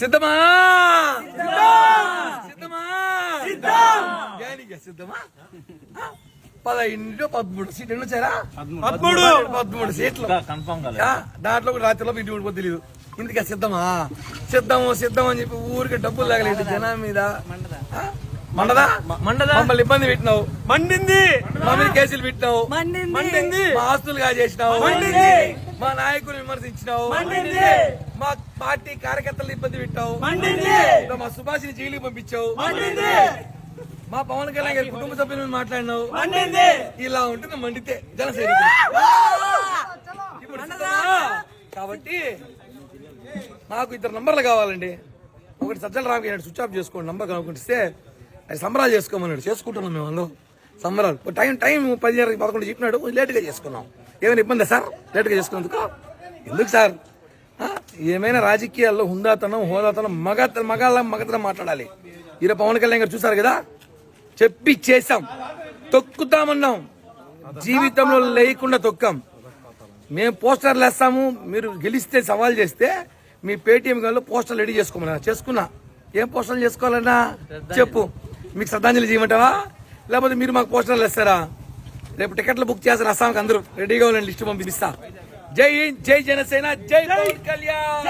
సిద్ధమా? సిద్ధమా? దేనికి సిద్ధమా పదహైదు పదమూడు సీట్లు ఎన్ని వచ్చారా? పదమూడు. పదమూడు. సీట్లు. దాంట్లో కూడా రాత్రిలో ఇంటి ఉండిపోతే తెలియదు ఇందుకే సిద్ధమా? సిద్ధము సిద్ధం అని చెప్పి ఊరికి డబ్బులు తగలేదు జనం మీద? మండదా? మండదా? మమ్మల్ని ఇబ్బంది పెట్టినావు. మండింది. మా మీద కేసులు పెట్టినావు. మండింది. మా ఆస్తులుగా చేసినావు మండింది. మా నాయకులు విమర్శించినావు. మండింది. పార్టీ కార్యకర్తలు ఇబ్బంది పెట్టావు. మా సుభాషిని జైలుకి పంపించావు. మా పవన్ కళ్యాణ్ గారి కుటుంబ సభ్యుల మీద మాట్లాడినావు. ఇలా ఉంటుంది మండితే జనసేన? కాబట్టి నాకు ఇద్దరు నంబర్లు కావాలండి. ఒకటి సజ్జల రామకి నాయుడు స్విచ్ ఆఫ్ చేసుకోండి నంబర్ కనుక్కుంటే అది సంబరాలు చేసుకోమన్నాడు. చేసుకుంటున్నాం మేము అందరం. సంబరాలు. టైం టైం పదిన్నర పదకొండు చెప్పినాడు. కొంచెం లేట్గా చేసుకున్నాం. ఏమైనా ఇబ్బంది సార్? లేట్గా చేసుకున్నందుకు? ఎందుకు సార్? ఏమైనా రాజకీయాల్లో హుందాతనం హోదాతనం మగ మగాళ్ళ మగతనం మాట్లాడాలి. ఈరోజు పవన్ కళ్యాణ్ గారు చూసారు కదా? చెప్పి చేసాం తొక్కుతామన్నాం. జీవితంలో లేకుండా తొక్కాం. మేము పోస్టర్లు వేస్తాము. మీరు గెలిస్తే సవాల్ చేస్తే మీ పేటీఎం గల్లో పోస్టర్లు రెడీ చేసుకోమన్నా. చేసుకున్నా. ఏం పోస్టర్లు చేసుకోవాలన్నా? చెప్పు. మీకు శ్రద్ధాంజలి చేయమంటావా? లేకపోతే మీరు మాకు పోస్టర్లు వేస్తారా? రేపు టికెట్లు బుక్ చేస్తారు అస్సాంకి అందరూ రెడీగా ఉండండి లిస్టు పంపిస్తా. జై హింద్ జై జనసేన జై పవన్ కళ్యాణ్.